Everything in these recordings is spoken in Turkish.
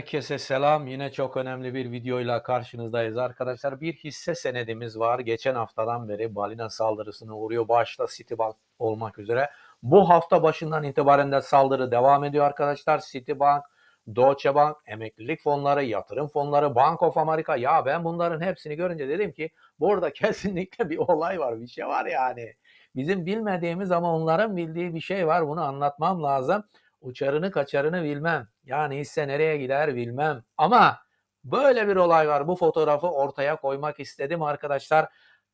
Herkese selam. Yine çok önemli bir videoyla karşınızdayız arkadaşlar. Bir hisse senedimiz var. Geçen haftadan beri balina saldırısına uğruyor. Başta Citibank olmak üzere. Bu hafta başından itibaren de saldırı devam ediyor arkadaşlar. Citibank, Deutsche Bank, emeklilik fonları, yatırım fonları, Bank of America. Ya ben bunların hepsini görünce dedim ki burada kesinlikle bir olay var. Bir şey var yani. Bizim bilmediğimiz ama onların bildiği bir şey var. Bunu anlatmam lazım. Uçarını kaçarını bilmem. Yani hisse nereye gider bilmem. Ama böyle bir olay var. Bu fotoğrafı ortaya koymak istedim arkadaşlar.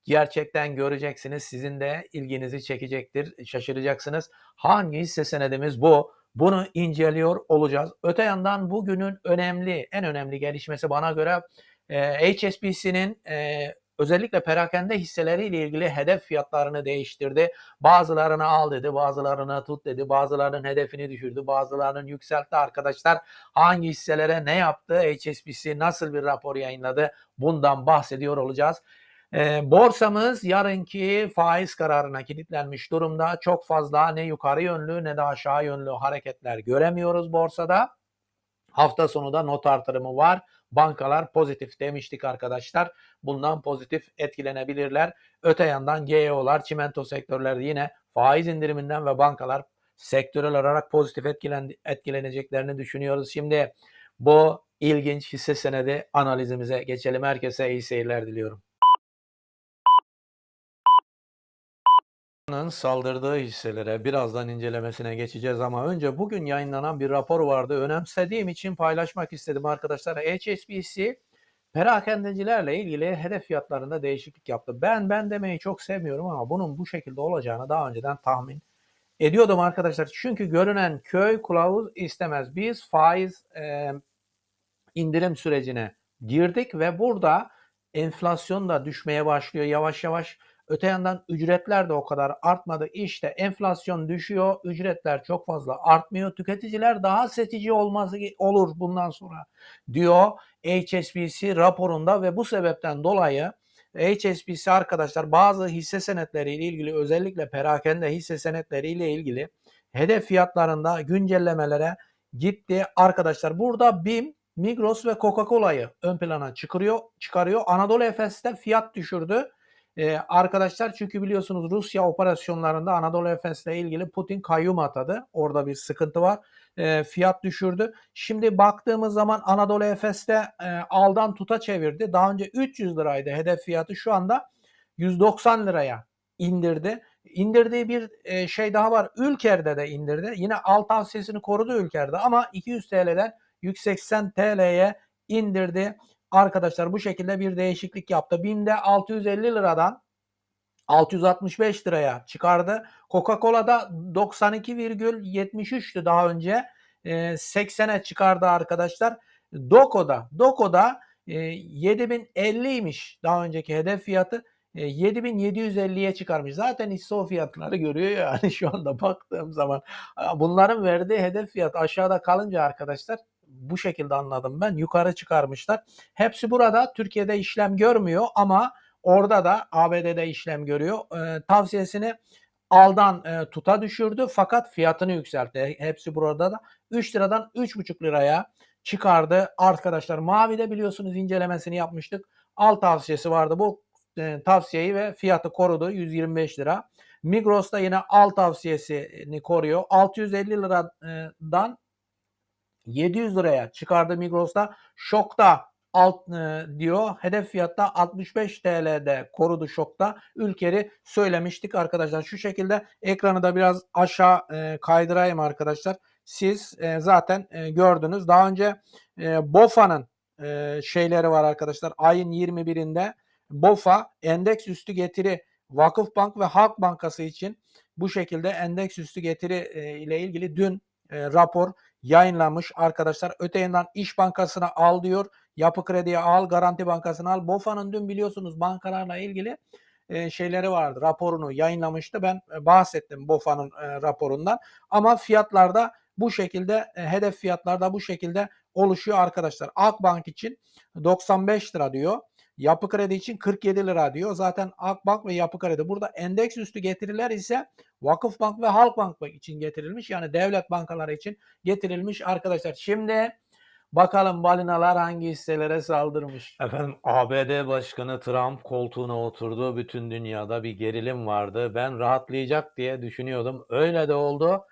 Gerçekten göreceksiniz. Sizin de ilginizi çekecektir. Şaşıracaksınız. Hangi hisse senedimiz bu? Bunu inceliyor olacağız. Öte yandan bugünün önemli, en önemli gelişmesi bana göre e, HSBC'nin e, özellikle perakende hisseleriyle ilgili hedef fiyatlarını değiştirdi. Bazılarını al dedi, bazılarını tut dedi, bazılarının hedefini düşürdü, bazılarının yükseltti arkadaşlar. Hangi hisselere ne yaptı, HSBC nasıl bir rapor yayınladı bundan bahsediyor olacağız. E, borsamız yarınki faiz kararına kilitlenmiş durumda. Çok fazla ne yukarı yönlü ne de aşağı yönlü hareketler göremiyoruz borsada. Hafta sonu da not artırımı var. Bankalar pozitif demiştik arkadaşlar. Bundan pozitif etkilenebilirler. Öte yandan GEO'lar, çimento sektörleri yine faiz indiriminden ve bankalar sektörel olarak pozitif etkilen, etkileneceklerini düşünüyoruz. Şimdi bu ilginç hisse senedi analizimize geçelim. Herkese iyi seyirler diliyorum. Saldırdığı hisselere birazdan incelemesine geçeceğiz ama önce bugün yayınlanan bir rapor vardı. Önemsediğim için paylaşmak istedim arkadaşlar. HSBC perakendecilerle ilgili hedef fiyatlarında değişiklik yaptı. Ben ben demeyi çok sevmiyorum ama bunun bu şekilde olacağını daha önceden tahmin ediyordum arkadaşlar. Çünkü görünen köy kılavuz istemez. Biz faiz e, indirim sürecine girdik ve burada enflasyon da düşmeye başlıyor yavaş yavaş. Öte yandan ücretler de o kadar artmadı. İşte enflasyon düşüyor, ücretler çok fazla artmıyor. Tüketiciler daha seçici olması olur bundan sonra diyor HSBC raporunda ve bu sebepten dolayı HSBC arkadaşlar bazı hisse senetleriyle ilgili özellikle perakende hisse senetleriyle ilgili hedef fiyatlarında güncellemelere gitti. Arkadaşlar burada BİM, Migros ve Coca-Cola'yı ön plana çıkarıyor. çıkarıyor. Anadolu Efes'te fiyat düşürdü. Ee, arkadaşlar çünkü biliyorsunuz Rusya operasyonlarında Anadolu Efes'le ilgili Putin kayyum atadı. Orada bir sıkıntı var. Ee, fiyat düşürdü. Şimdi baktığımız zaman Anadolu Efes'te e, aldan tuta çevirdi. Daha önce 300 liraydı hedef fiyatı. Şu anda 190 liraya indirdi. İndirdiği bir e, şey daha var. Ülker'de de indirdi. Yine alt tavsiyesini korudu Ülker'de ama 200 TL'den 180 TL'ye indirdi arkadaşlar bu şekilde bir değişiklik yaptı. BİM'de 650 liradan 665 liraya çıkardı. Coca-Cola'da 92,73'tü daha önce. 80'e çıkardı arkadaşlar. Doko'da Doko'da 7050'ymiş daha önceki hedef fiyatı. 7750'ye çıkarmış. Zaten ISO fiyatları görüyor yani şu anda baktığım zaman. Bunların verdiği hedef fiyat aşağıda kalınca arkadaşlar bu şekilde anladım ben. Yukarı çıkarmışlar. Hepsi burada Türkiye'de işlem görmüyor ama orada da ABD'de işlem görüyor. E, tavsiyesini aldan e, tuta düşürdü fakat fiyatını yükseltti. Hepsi burada da 3 liradan 3,5 liraya çıkardı. Arkadaşlar Mavi'de biliyorsunuz incelemesini yapmıştık. Al tavsiyesi vardı. Bu e, tavsiyeyi ve fiyatı korudu 125 lira. Migros'ta yine al tavsiyesini koruyor. 650 liradan 700 liraya çıkardı Migros'ta. Şokta alt e, diyor. Hedef fiyatta 65 TL'de korudu şokta. Ülkeri söylemiştik arkadaşlar. Şu şekilde ekranı da biraz aşağı e, kaydırayım arkadaşlar. Siz e, zaten e, gördünüz. Daha önce e, BOFA'nın e, şeyleri var arkadaşlar. Ayın 21'inde BOFA endeks üstü getiri Vakıfbank ve Halk Bankası için bu şekilde endeks üstü getiri e, ile ilgili dün e, rapor yayınlanmış arkadaşlar. Öte yandan İş Bankası'na al diyor. Yapı Kredi'ye al, Garanti Bankası'na al. BOFA'nın dün biliyorsunuz bankalarla ilgili e, şeyleri vardı. Raporunu yayınlamıştı. Ben e, bahsettim BOFA'nın e, raporundan. Ama fiyatlarda bu şekilde e, hedef fiyatlarda bu şekilde oluşuyor arkadaşlar. Akbank için 95 lira diyor. Yapı kredi için 47 lira diyor. Zaten Akbank ve Yapı Kredi. Burada endeks üstü getiriler ise Vakıfbank ve Halkbank için getirilmiş. Yani devlet bankaları için getirilmiş arkadaşlar. Şimdi Bakalım balinalar hangi hisselere saldırmış. Efendim ABD Başkanı Trump koltuğuna oturdu. Bütün dünyada bir gerilim vardı. Ben rahatlayacak diye düşünüyordum. Öyle de oldu.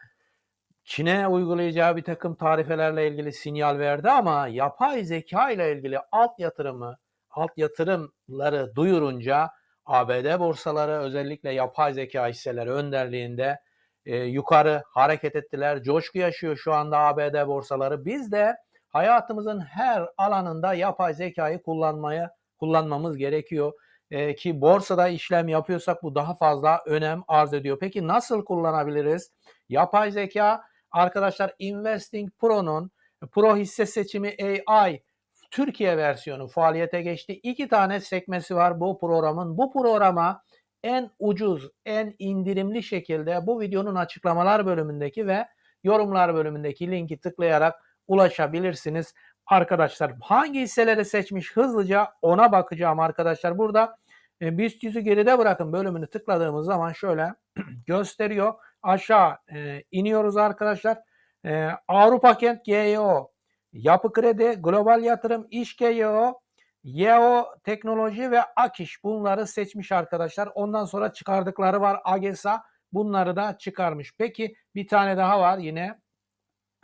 Çin'e uygulayacağı bir takım tarifelerle ilgili sinyal verdi ama yapay zeka ile ilgili alt yatırımı, alt yatırımları duyurunca ABD borsaları özellikle yapay zeka hisseleri önderliğinde e, yukarı hareket ettiler. Coşku yaşıyor şu anda ABD borsaları. Biz de hayatımızın her alanında yapay zekayı kullanmaya kullanmamız gerekiyor. E, ki borsada işlem yapıyorsak bu daha fazla önem arz ediyor. Peki nasıl kullanabiliriz? Yapay zeka arkadaşlar Investing Pro'nun Pro hisse seçimi AI Türkiye versiyonu faaliyete geçti. İki tane sekmesi var bu programın. Bu programa en ucuz, en indirimli şekilde bu videonun açıklamalar bölümündeki ve yorumlar bölümündeki linki tıklayarak ulaşabilirsiniz. Arkadaşlar hangi hisseleri seçmiş hızlıca ona bakacağım arkadaşlar. Burada e, BIST 100'ü geride bırakın bölümünü tıkladığımız zaman şöyle gösteriyor. Aşağı e, iniyoruz arkadaşlar. E, Avrupa Kent GEO, Yapı Kredi, Global Yatırım, İş GEO, YEO Teknoloji ve Akiş bunları seçmiş arkadaşlar. Ondan sonra çıkardıkları var AGESA bunları da çıkarmış. Peki bir tane daha var yine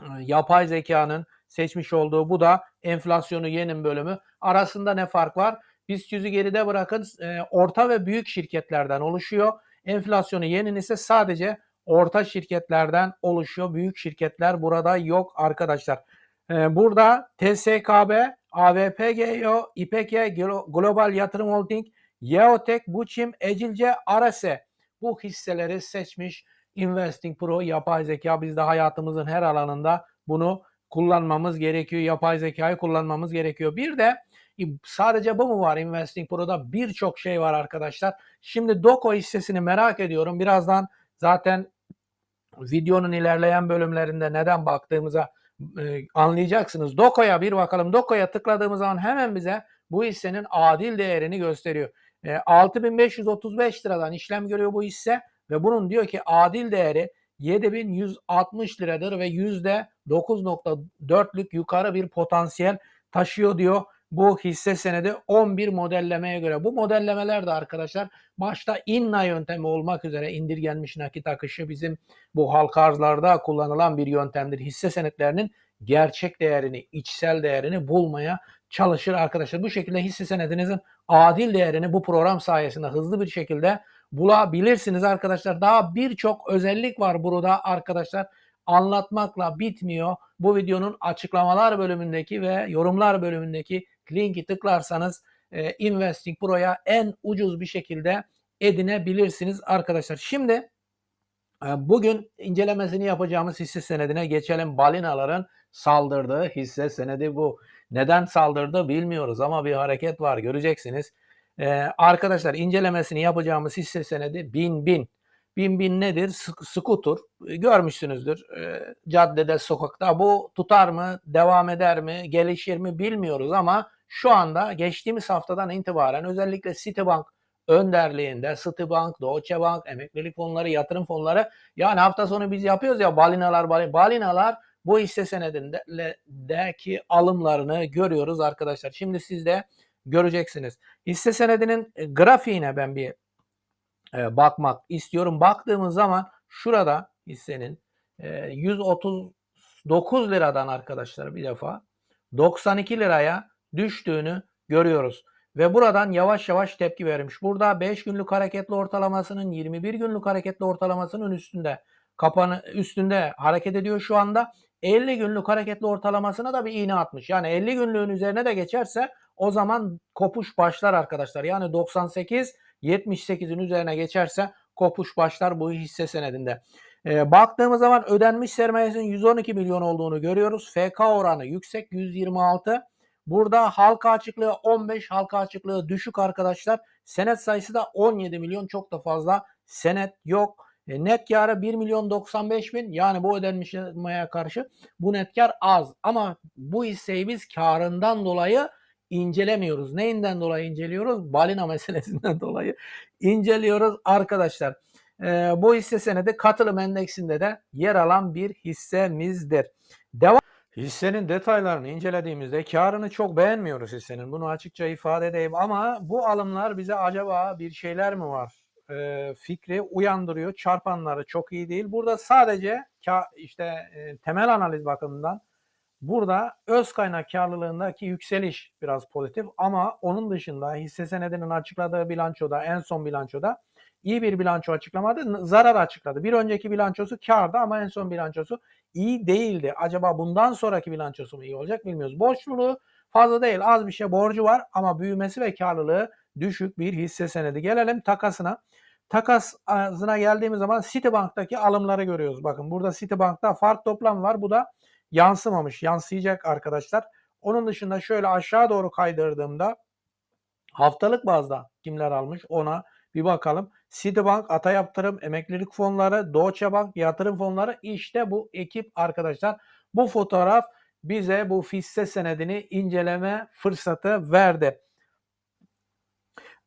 e, yapay zekanın seçmiş olduğu bu da enflasyonu yenin bölümü. Arasında ne fark var? BIST 100'ü geride bırakın e, orta ve büyük şirketlerden oluşuyor. Enflasyonu yenin ise sadece orta şirketlerden oluşuyor. Büyük şirketler burada yok arkadaşlar. E, burada TSKB, AVPGO, İPK, Global Yatırım Holding, Yeotek, Buçim, Ecilce, Arase bu hisseleri seçmiş. Investing Pro yapay zeka biz de hayatımızın her alanında bunu kullanmamız gerekiyor. Yapay zekayı kullanmamız gerekiyor. Bir de sadece bu mu var Investing Pro'da? Birçok şey var arkadaşlar. Şimdi Doko hissesini merak ediyorum. Birazdan zaten videonun ilerleyen bölümlerinde neden baktığımıza e, anlayacaksınız. Doko'ya bir bakalım. Doko'ya tıkladığımız zaman hemen bize bu hissenin adil değerini gösteriyor. E, 6535 liradan işlem görüyor bu hisse ve bunun diyor ki adil değeri 7160 liradır ve %9.4'lük yukarı bir potansiyel taşıyor diyor bu hisse senedi 11 modellemeye göre. Bu modellemeler de arkadaşlar başta INNA yöntemi olmak üzere indirgenmiş nakit akışı bizim bu halka arzlarda kullanılan bir yöntemdir. Hisse senetlerinin gerçek değerini, içsel değerini bulmaya çalışır arkadaşlar. Bu şekilde hisse senedinizin adil değerini bu program sayesinde hızlı bir şekilde bulabilirsiniz arkadaşlar. Daha birçok özellik var burada arkadaşlar. Anlatmakla bitmiyor. Bu videonun açıklamalar bölümündeki ve yorumlar bölümündeki linki tıklarsanız e, Investing Pro'ya en ucuz bir şekilde edinebilirsiniz arkadaşlar. Şimdi e, bugün incelemesini yapacağımız hisse senedine geçelim. Balinaların saldırdığı hisse senedi bu. Neden saldırdı bilmiyoruz ama bir hareket var göreceksiniz. Ee, arkadaşlar incelemesini yapacağımız hisse senedi 1000 bin. Bin bin nedir? Skutur. Görmüşsünüzdür. Ee, caddede, sokakta. Bu tutar mı? Devam eder mi? Gelişir mi? Bilmiyoruz ama şu anda geçtiğimiz haftadan itibaren özellikle Citibank önderliğinde Citibank, Deutsche Bank, emeklilik fonları, yatırım fonları yani hafta sonu biz yapıyoruz ya balinalar, balinalar bu hisse senedindeki alımlarını görüyoruz arkadaşlar. Şimdi siz de göreceksiniz. Hisse senedinin e, grafiğine ben bir e, bakmak istiyorum. Baktığımız zaman şurada hissenin e, 139 liradan arkadaşlar bir defa 92 liraya düştüğünü görüyoruz. Ve buradan yavaş yavaş tepki vermiş. Burada 5 günlük hareketli ortalamasının 21 günlük hareketli ortalamasının üstünde kapanı üstünde hareket ediyor şu anda. 50 günlük hareketli ortalamasına da bir iğne atmış. Yani 50 günlüğün üzerine de geçerse o zaman kopuş başlar arkadaşlar. Yani 98 78'in üzerine geçerse kopuş başlar bu hisse senedinde. E, baktığımız zaman ödenmiş sermayesinin 112 milyon olduğunu görüyoruz. FK oranı yüksek 126. Burada halka açıklığı 15, halka açıklığı düşük arkadaşlar. Senet sayısı da 17 milyon çok da fazla senet yok. E, net karı 1 milyon 95 bin yani bu ödenmiş sermayeye karşı bu net kar az. Ama bu hisseyi biz karından dolayı incelemiyoruz. Neyinden dolayı inceliyoruz? Balina meselesinden dolayı inceliyoruz arkadaşlar. E, bu hisse senedi katılım endeksinde de yer alan bir hissemizdir. Devam Hissenin detaylarını incelediğimizde karını çok beğenmiyoruz hissenin. Bunu açıkça ifade edeyim ama bu alımlar bize acaba bir şeyler mi var? Ee, fikri uyandırıyor. Çarpanları çok iyi değil. Burada sadece ka- işte e, temel analiz bakımından burada öz kaynak karlılığındaki yükseliş biraz pozitif ama onun dışında hisse senedinin açıkladığı bilançoda en son bilançoda iyi bir bilanço açıklamadı. Zarar açıkladı. Bir önceki bilançosu kardı ama en son bilançosu iyi değildi. Acaba bundan sonraki bilançosu mu iyi olacak bilmiyoruz. Borçluluğu fazla değil. Az bir şey borcu var ama büyümesi ve karlılığı düşük bir hisse senedi. Gelelim takasına. Takasına geldiğimiz zaman Citibank'taki alımları görüyoruz. Bakın burada Citibank'ta fark toplam var. Bu da yansımamış. Yansıyacak arkadaşlar. Onun dışında şöyle aşağı doğru kaydırdığımda haftalık bazda kimler almış ona bir bakalım. Citibank, Ata Yatırım, Emeklilik Fonları, Deutsche Bank, Yatırım Fonları işte bu ekip arkadaşlar. Bu fotoğraf bize bu hisse senedini inceleme fırsatı verdi.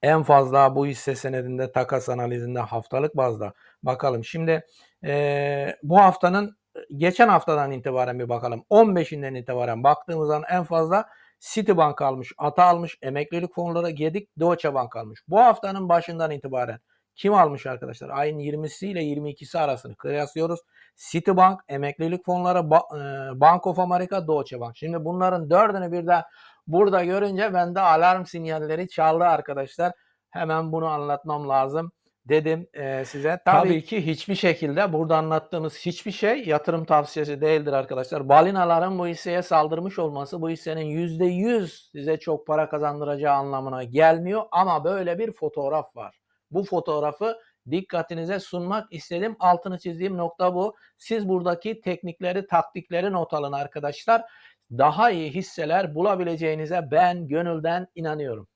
En fazla bu hisse senedinde takas analizinde haftalık bazda bakalım. Şimdi eee, bu haftanın geçen haftadan itibaren bir bakalım. 15'inden itibaren baktığımız zaman en fazla Citibank almış, Ata almış, emeklilik fonları Gedik, Deutsche Bank almış. Bu haftanın başından itibaren kim almış arkadaşlar? Ayın 20'si ile 22'si arasını kıyaslıyoruz. Citibank, emeklilik fonları, eee, Bank of America, Deutsche Bank. Şimdi bunların dördünü birden burada görünce bende alarm sinyalleri çaldı arkadaşlar. Hemen bunu anlatmam lazım dedim eee, size. Tabii, ki hiçbir şekilde burada anlattığımız hiçbir şey yatırım tavsiyesi değildir arkadaşlar. Balinaların bu hisseye saldırmış olması bu hissenin %100 size çok para kazandıracağı anlamına gelmiyor ama böyle bir fotoğraf var. Bu fotoğrafı dikkatinize sunmak istedim. Altını çizdiğim nokta bu. Siz buradaki teknikleri, taktikleri not alın arkadaşlar. Daha iyi hisseler bulabileceğinize ben gönülden inanıyorum.